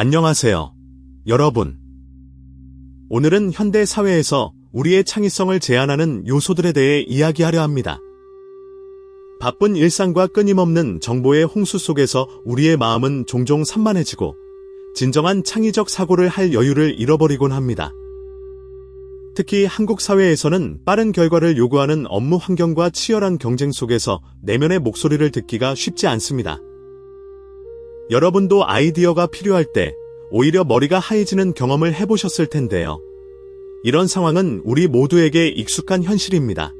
안녕하세요. 여러분. 오늘은 현대 사회에서 우리의 창의성을 제한하는 요소들에 대해 이야기하려 합니다. 바쁜 일상과 끊임없는 정보의 홍수 속에서 우리의 마음은 종종 산만해지고 진정한 창의적 사고를 할 여유를 잃어버리곤 합니다. 특히 한국 사회에서는 빠른 결과를 요구하는 업무 환경과 치열한 경쟁 속에서 내면의 목소리를 듣기가 쉽지 않습니다. 여러분도 아이디어가 필요할 때 오히려 머리가 하얘지는 경험을 해보셨을 텐데요. 이런 상황은 우리 모두에게 익숙한 현실입니다.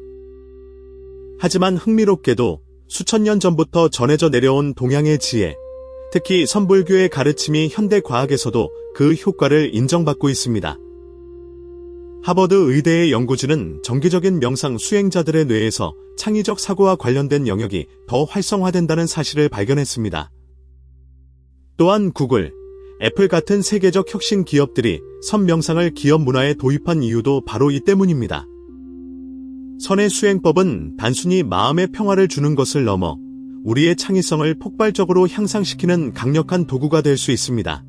하지만 흥미롭게도 수천 년 전부터 전해져 내려온 동양의 지혜, 특히 선불교의 가르침이 현대 과학에서도 그 효과를 인정받고 있습니다. 하버드 의대의 연구진은 정기적인 명상 수행자들의 뇌에서 창의적 사고와 관련된 영역이 더 활성화된다는 사실을 발견했습니다. 또한 구글, 애플 같은 세계적 혁신 기업들이 선명상을 기업 문화에 도입한 이유도 바로 이 때문입니다. 선의 수행법은 단순히 마음의 평화를 주는 것을 넘어 우리의 창의성을 폭발적으로 향상시키는 강력한 도구가 될 수 있습니다.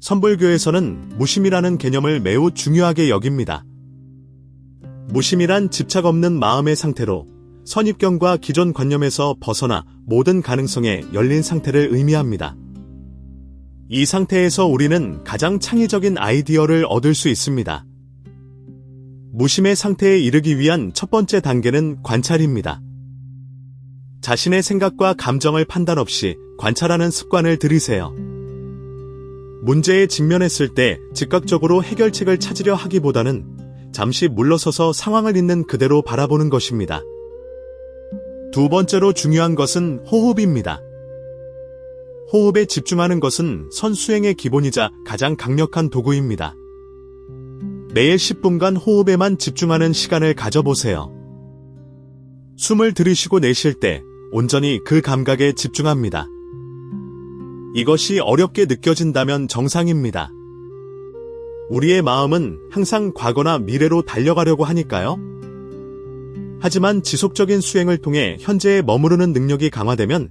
선불교에서는 무심이라는 개념을 매우 중요하게 여깁니다. 무심이란 집착 없는 마음의 상태로 선입견과 기존 관념에서 벗어나 모든 가능성에 열린 상태를 의미합니다. 이 상태에서 우리는 가장 창의적인 아이디어를 얻을 수 있습니다. 무심의 상태에 이르기 위한 첫 번째 단계는 관찰입니다. 자신의 생각과 감정을 판단 없이 관찰하는 습관을 들이세요. 문제에 직면했을 때 즉각적으로 해결책을 찾으려 하기보다는 잠시 물러서서 상황을 있는 그대로 바라보는 것입니다. 두 번째로 중요한 것은 호흡입니다. 호흡에 집중하는 것은 선수행의 기본이자 가장 강력한 도구입니다. 매일 10분간 호흡에만 집중하는 시간을 가져보세요. 숨을 들이쉬고 내쉴 때 온전히 그 감각에 집중합니다. 이것이 어렵게 느껴진다면 정상입니다. 우리의 마음은 항상 과거나 미래로 달려가려고 하니까요. 하지만 지속적인 수행을 통해 현재에 머무르는 능력이 강화되면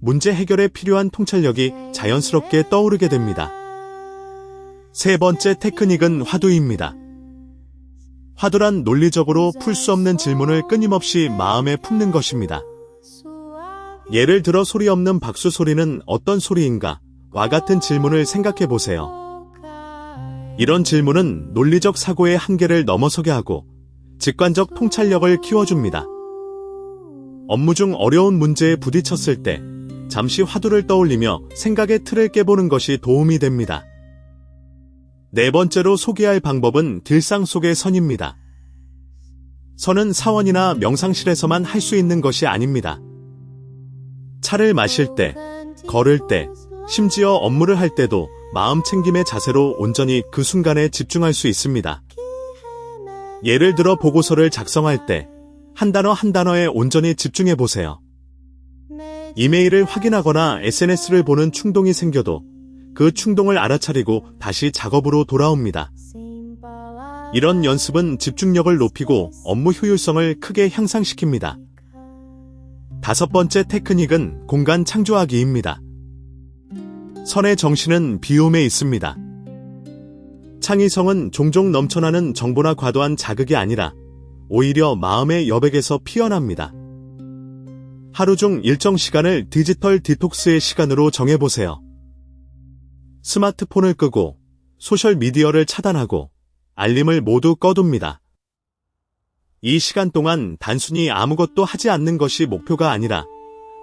문제 해결에 필요한 통찰력이 자연스럽게 떠오르게 됩니다. 세 번째 테크닉은 화두입니다. 화두란 논리적으로 풀 수 없는 질문을 끊임없이 마음에 품는 것입니다. 예를 들어 소리 없는 박수 소리는 어떤 소리인가? 와 같은 질문을 생각해 보세요. 이런 질문은 논리적 사고의 한계를 넘어서게 하고 직관적 통찰력을 키워줍니다. 업무 중 어려운 문제에 부딪혔을 때 잠시 화두를 떠올리며 생각의 틀을 깨보는 것이 도움이 됩니다. 네 번째로 소개할 방법은 들상 속의 선입니다. 선은 사원이나 명상실에서만 할 수 있는 것이 아닙니다. 차를 마실 때, 걸을 때, 심지어 업무를 할 때도 마음 챙김의 자세로 온전히 그 순간에 집중할 수 있습니다. 예를 들어 보고서를 작성할 때 한 단어 한 단어에 온전히 집중해 보세요. 이메일을 확인하거나 SNS를 보는 충동이 생겨도 그 충동을 알아차리고 다시 작업으로 돌아옵니다. 이런 연습은 집중력을 높이고 업무 효율성을 크게 향상시킵니다. 다섯 번째 테크닉은 공간 창조하기입니다. 선의 정신은 비움에 있습니다. 창의성은 종종 넘쳐나는 정보나 과도한 자극이 아니라 오히려 마음의 여백에서 피어납니다. 하루 중 일정 시간을 디지털 디톡스의 시간으로 정해보세요. 스마트폰을 끄고 소셜미디어를 차단하고 알림을 모두 꺼둡니다. 이 시간 동안 단순히 아무것도 하지 않는 것이 목표가 아니라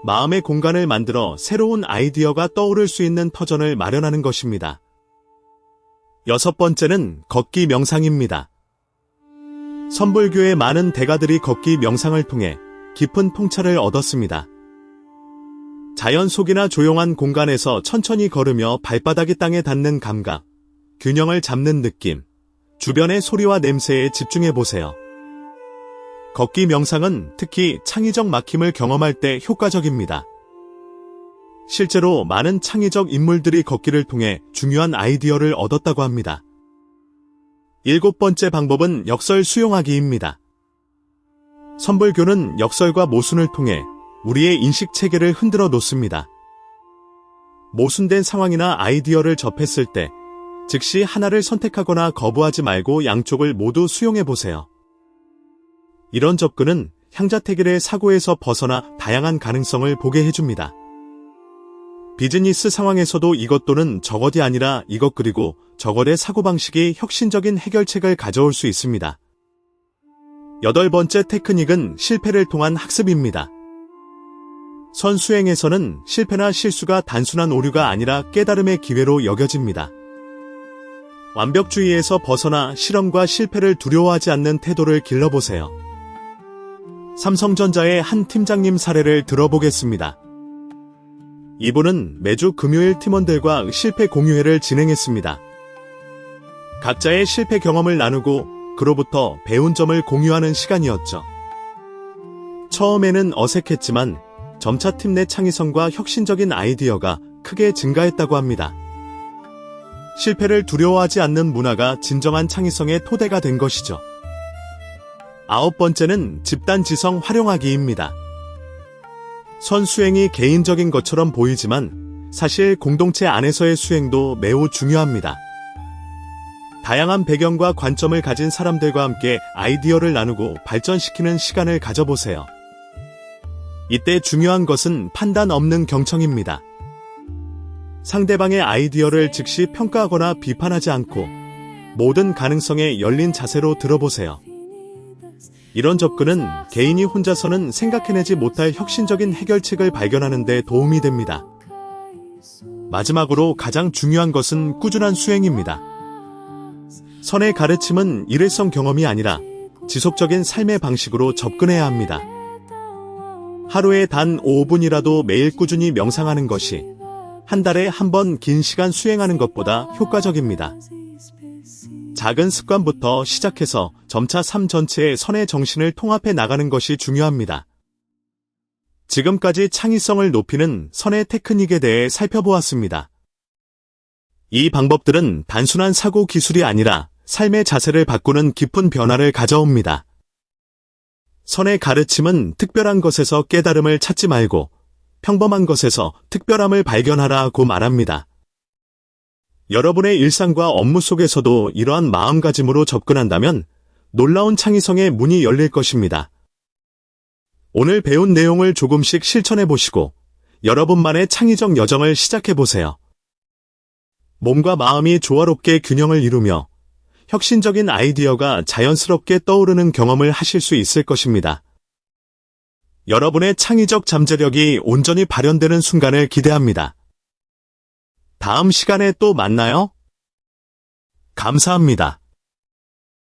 마음의 공간을 만들어 새로운 아이디어가 떠오를 수 있는 터전을 마련하는 것입니다. 여섯 번째는 걷기 명상입니다. 선불교의 많은 대가들이 걷기 명상을 통해 깊은 통찰을 얻었습니다. 자연 속이나 조용한 공간에서 천천히 걸으며 발바닥이 땅에 닿는 감각, 균형을 잡는 느낌, 주변의 소리와 냄새에 집중해 보세요. 걷기 명상은 특히 창의적 막힘을 경험할 때 효과적입니다. 실제로 많은 창의적 인물들이 걷기를 통해 중요한 아이디어를 얻었다고 합니다. 일곱 번째 방법은 역설 수용하기입니다. 선불교는 역설과 모순을 통해 우리의 인식 체계를 흔들어 놓습니다. 모순된 상황이나 아이디어를 접했을 때 즉시 하나를 선택하거나 거부하지 말고 양쪽을 모두 수용해 보세요. 이런 접근은 향자택일의 사고에서 벗어나 다양한 가능성을 보게 해줍니다. 비즈니스 상황에서도 이것 또는 저것이 아니라 이것 그리고 저것의 사고방식이 혁신적인 해결책을 가져올 수 있습니다. 여덟 번째 테크닉은 실패를 통한 학습입니다. 선수행에서는 실패나 실수가 단순한 오류가 아니라 깨달음의 기회로 여겨집니다. 완벽주의에서 벗어나 실험과 실패를 두려워하지 않는 태도를 길러보세요. 삼성전자의 한 팀장님 사례를 들어보겠습니다. 이분은 매주 금요일 팀원들과 실패 공유회를 진행했습니다. 각자의 실패 경험을 나누고 그로부터 배운 점을 공유하는 시간이었죠. 처음에는 어색했지만 점차 팀 내 창의성과 혁신적인 아이디어가 크게 증가했다고 합니다. 실패를 두려워하지 않는 문화가 진정한 창의성의 토대가 된 것이죠. 아홉 번째는 집단 지성 활용하기입니다. 선수행이 개인적인 것처럼 보이지만 사실 공동체 안에서의 수행도 매우 중요합니다. 다양한 배경과 관점을 가진 사람들과 함께 아이디어를 나누고 발전시키는 시간을 가져보세요. 이때 중요한 것은 판단 없는 경청입니다. 상대방의 아이디어를 즉시 평가하거나 비판하지 않고 모든 가능성에 열린 자세로 들어보세요. 이런 접근은 개인이 혼자서는 생각해내지 못할 혁신적인 해결책을 발견하는 데 도움이 됩니다. 마지막으로 가장 중요한 것은 꾸준한 수행입니다. 선의 가르침은 일회성 경험이 아니라 지속적인 삶의 방식으로 접근해야 합니다. 하루에 단 5분이라도 매일 꾸준히 명상하는 것이 한 달에 한 번 긴 시간 수행하는 것보다 효과적입니다. 작은 습관부터 시작해서 점차 삶 전체의 선의 정신을 통합해 나가는 것이 중요합니다. 지금까지 창의성을 높이는 선의 테크닉에 대해 살펴보았습니다. 이 방법들은 단순한 사고 기술이 아니라 삶의 자세를 바꾸는 깊은 변화를 가져옵니다. 선의 가르침은 특별한 것에서 깨달음을 찾지 말고 평범한 것에서 특별함을 발견하라고 말합니다. 여러분의 일상과 업무 속에서도 이러한 마음가짐으로 접근한다면 놀라운 창의성의 문이 열릴 것입니다. 오늘 배운 내용을 조금씩 실천해 보시고 여러분만의 창의적 여정을 시작해 보세요. 몸과 마음이 조화롭게 균형을 이루며 혁신적인 아이디어가 자연스럽게 떠오르는 경험을 하실 수 있을 것입니다. 여러분의 창의적 잠재력이 온전히 발현되는 순간을 기대합니다. 다음 시간에 또 만나요. 감사합니다.